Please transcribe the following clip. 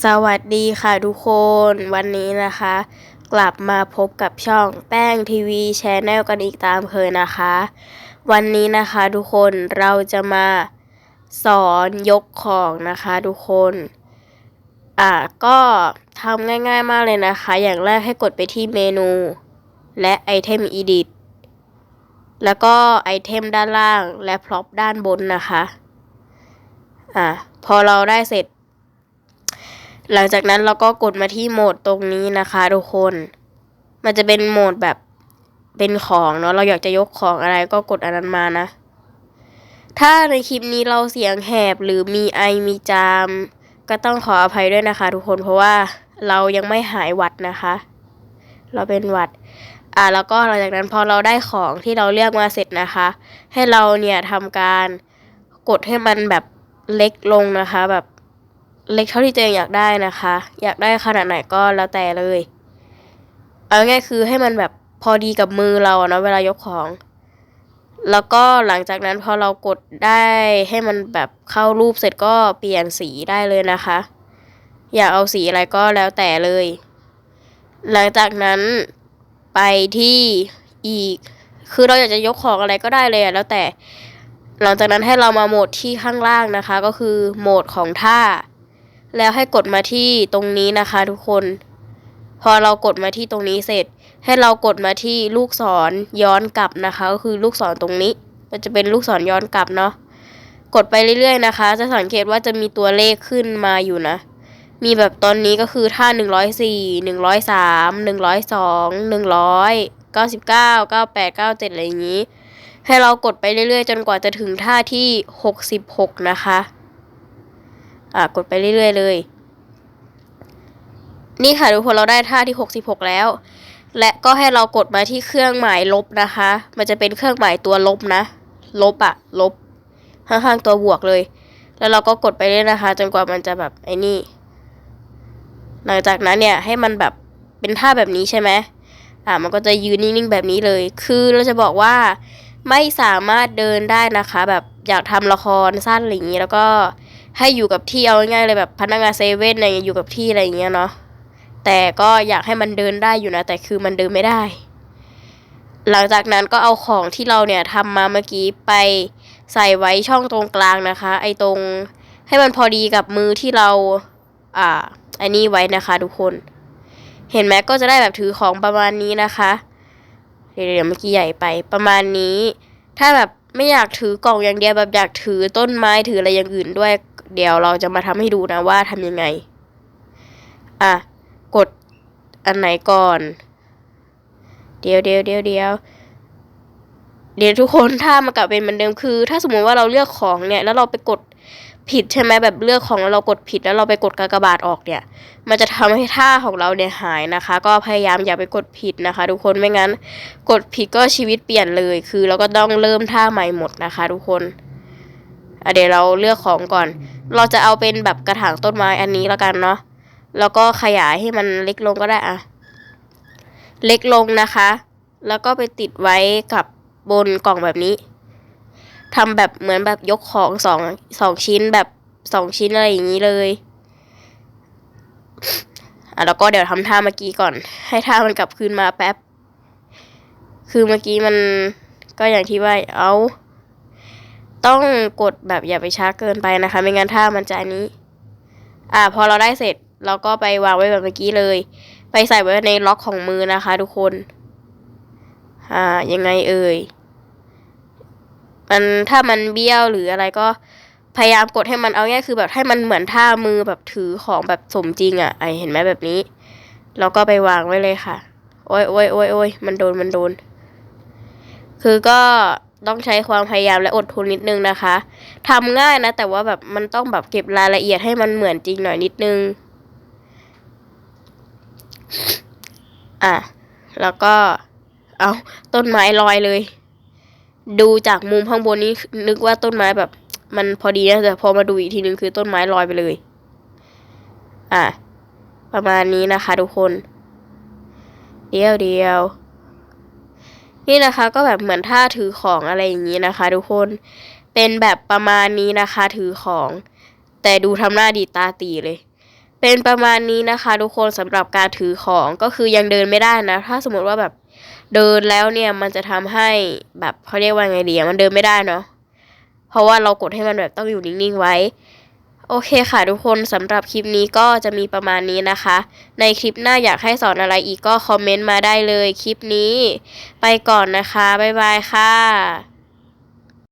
สวัสดีค่ะทุกคนวันนี้นะคะ กลับมาพบกับช่องแป้งทีวีแชนแนลกันอีกตามเคยนะคะ วันนี้นะคะทุกคนเราจะมาสอนยกของนะคะทุกคนอะก็ทำง่ายๆมากเลยนะคะ อย่างแรกให้กดไปที่เมนู และไอเทม Edit แล้วก็ไอเทมด้านล่างและพร็อพด้านบนนะคะอะพอเราได้เสร็จ หลังจากนั้นเราก็กดมาที่โหมดตรงนี้นะคะทุกคน มันจะเป็นโหมดแบบเป็นของเนาะเราอยากจะยกของอะไรก็กดอันนั้นมานะ ถ้าในคลิปนี้เราเสียงแหบหรือมีไอมีจาม ก็ต้องขออภัยด้วยนะคะ ทุกคนเพราะว่าเรายังไม่หายหวัดนะคะ เราเป็นหวัด อ่าแล้วก็หลังจากนั้นพอเราได้ของที่เราเลือกมาเสร็จนะคะ ให้เราเนี่ยทำการกดให้มันแบบเล็กลงนะคะ แบบ เล็กเท่าที่ตัวเองอยากได้นะคะ อยากได้ขนาดไหนก็แล้วแต่เลย เอาง่ายคือให้มันแบบพอดีกับมือเราเนาะเวลายกของ แล้วก็หลังจากนั้นพอเรากดได้ให้มันแบบเข้ารูปเสร็จก็เปลี่ยนสีได้เลยนะคะ อยากเอาสีอะไรก็แล้วแต่เลย หลังจากนั้นไปที่อีก คือเราอยากจะยกของอะไรก็ได้เลยแล้วแต่หลังจากนั้นให้เรามาโหมดที่ข้างล่างนะคะ ก็คือโหมดของท่า แล้วให้กดมาที่ตรงนี้นะคะทุกคน พอเรากดมาที่ตรงนี้เสร็จ ให้เรากดมาที่ลูกศรย้อนกลับนะคะ ก็คือลูกศรตรงนี้ มันจะเป็นลูกศรย้อนกลับเนาะกดไปเรื่อยๆนะคะ จะสังเกตว่าจะมีตัวเลขขึ้นมาอยู่นะ มีแบบตอนนี้ก็คือท่า104 103 102 100 99 98 97อะไรอย่างนี้ ให้เรากดไปเรื่อยๆ จนกว่าจะถึงท่าที่ 66 นะคะ อะกดไปเรื่อยๆเลย นี่ค่ะทุกคนเราได้ท่าที่ 66 แล้ว และก็ให้เรากดมาที่เครื่องหมายลบนะคะ มันจะเป็นเครื่องหมายตัวลบนะ ลบอะลบข้างๆตัวบวกเลย แล้วเราก็กดไปเรื่อยนะคะ จนกว่ามันจะแบบไอ้นี่ หลังจากนั้นเนี่ยให้มันแบบเป็นท่าแบบนี้ใช่ไหมอ่ามันก็จะยืนนิ่งๆแบบนี้เลย คือเราจะบอกว่าไม่สามารถเดินได้นะคะ แบบอยากทำละครสั้นอะไรอย่างนี้ แล้วก็ ให้อยู่กับที่เอาง่ายๆเลยแบบพนักงานเซเว่นอะไรอยู่กับที่อะไรอย่างเงี้ยเนาะแต่ก็อยากให้มันเดินได้อยู่นะ แต่คือมันเดินไม่ได้ หลังจากนั้นก็เอาของที่เราเนี่ยทำมาเมื่อกี้ไปใส่ไว้ช่องตรงกลางนะคะ ไอ้ตรงให้มันพอดีกับมือที่เรา อ่าอันนี้ไว้นะคะทุกคน เห็นไหมก็จะได้แบบถือของประมาณนี้นะคะเดี๋ยวเดี๋ยวเมื่อกี้ใหญ่ไปประมาณนี้ ถ้าแบบไม่อยากถือกล่องอย่างเดียวแบบอยากถือต้นไม้ถืออะไรอย่างอื่นด้วย เดี๋ยวเราจะมาทำให้ดูนะว่าทำยังไง อะ กดอันไหนก่อน เดี๋ยวเดี๋ยวเดี๋ยวเดี๋ยวเดี๋ยวทุกคนถ้ามันกลับเป็นเหมือนเดิมคือ ถ้าสมมติว่าเราเลือกของเนี่ย แล้วเราไปกดผิดใช่ไหมแบบเลือกของแล้วเรากดผิดแล้วเราไปกดกากบาทออกเนี่ย มันจะทำให้ท่าของเราเนี่ยหายนะคะ ก็พยายามอย่าไปกดผิดนะคะ ทุกคนไม่งั้น กดผิดก็ชีวิตเปลี่ยนเลย คือเราก็ต้องเริ่มท่าใหม่หมดนะคะ ทุกคนเดี๋ยวเราเลือกของก่อน เราจะเอาเป็นแบบกระถางต้นไม้อันนี้แล้วกันเนาะแล้วก็ขยายให้มันเล็กลงก็ได้อะเล็กลงนะคะ แล้วก็ไปติดไว้กับบนกล่องแบบนี้ทำแบบเหมือนแบบยกของสองสองชิ้นแบบสองชิ้นอะไรอย่างนี้เลยอะแล้วก็เดี๋ยวทำท่าเมื่อกี้ก่อน ให้ท่ามันกลับคืนมาแป๊บ คือเมื่อกี้มันก็อย่างที่ว่าเอา ต้องกดแบบอย่าไปช้าเกินไปนะคะ ไม่งั้นท่ามันจะอันนี้ อ่า พอเราได้เสร็จเราก็ไปวางไว้แบบเมื่อกี้เลย ไปใส่ไว้ในล็อกของมือนะคะ ทุกคน อ่า ยังไงเอ่ย มันถ้ามันเบี้ยวหรืออะไรก็พยายามกดให้มันเอาง่ายคือแบบให้มันเหมือนท่ามือแบบถือของแบบสมจริงอะ่ะไอเห็นไหมแบบนี้เราก็ไปวางไว้เลยค่ะ โอ้ยโอ้ยโอ้ยโอ้ยมันโดนมันโดน คือก็ ต้องใช้ความพยายามและอดทนนิดนึงนะคะทำง่ายนะ แต่ว่าแบบมันต้องแบบเก็บรายละเอียดให้มันเหมือนจริงหน่อยนิดนึง อะ แล้วก็ เอาต้นไม้ลอยเลย ดูจากมุมข้างบนนี้นึกว่าต้นไม้แบบ มันพอดีนะแต่พอมาดูอีกทีนึงคือต้นไม้ลอยไปเลย อะ ประมาณนี้นะคะ ทุกคน เดียวเดียว นี่นะคะก็แบบเหมือนท่าถือของอะไรอย่างนี้นะคะ ทุกคนเป็นแบบประมาณนี้นะคะ ถือของ แต่ดูทำหน้าดีตาตีเลย เป็นประมาณนี้นะคะ ทุกคนสำหรับการถือของก็คือยังเดินไม่ได้นะ ถ้าสมมติว่าแบบเดินแล้วเนี่ยมันจะทำให้แบบเขาเรียกว่าไงดีมันเดินไม่ได้เนาะเพราะว่าเรากดให้มันแบบต้องอยู่นิ่งๆไว้ โอเคค่ะทุกคนสำหรับคลิปนี้ก็จะมีประมาณนี้นะคะ ในคลิปหน้าอยากให้สอนอะไรอีกก็คอมเมนต์มาได้เลยคลิปนี้ ไปก่อนนะคะ บ๊ายบายค่ะ